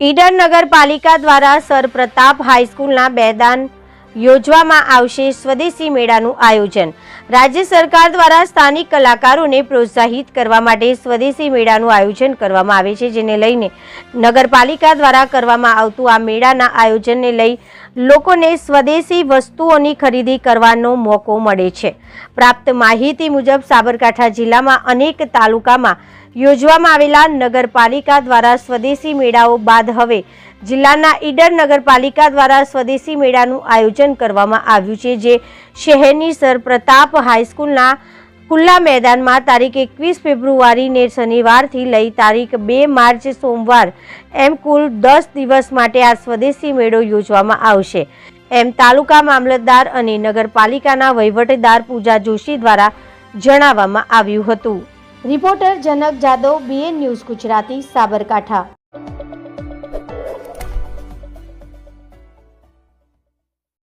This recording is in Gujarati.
ઈડર નગરપાલિકા દ્વારા સર પ્રતાપ હાઈસ્કૂલના બેદાન યોજવામાં આવશે સ્વદેશી મેળાનું આયોજન. રાજ્ય સરકાર દ્વારા સ્થાનિક કલાકારોને પ્રોત્સાહિત કરવા માટે સ્વદેશી મેળાનું આયોજન કરવામાં આવે છે, જેને લઈને નગરપાલિકા દ્વારા કરવામાં આવતું આ મેળાના આયોજનને લઈ લોકોને સ્વદેશી વસ્તુઓની ખરીદી કરવાનો મોકો મળે છે. પ્રાપ્ત માહિતી મુજબ સાબરકાંઠા જિલ્લામાં અનેક તાલુકામાં યોજવામાં આવેલા નગરપાલિકા દ્વારા સ્વદેશી મેળાઓ બાદ હવે જિલ્લાના ઈડર નગરપાલિકા દ્વારા સ્વદેશી મેળાનું આયોજન કરવામાં આવ્યું છે, જે શહેરની સર પ્રતાપ હાઈસ્કૂલના ખુલ્લા મેદાનમાં તારીખ એકવીસ ફેબ્રુઆરીને શનિવારથી લઈ તારીખ બે માર્ચ સોમવાર એમ કુલ દસ દિવસ માટે આ સ્વદેશી મેળો યોજવામાં આવશે. એમ તાલુકા મામલતદાર અને નગરપાલિકાના વહીવટદાર પૂજા જોશી દ્વારા જણાવવામાં આવ્યું હતું. Reporter Janak Jadav B N news Gujarati, Sabarkantha.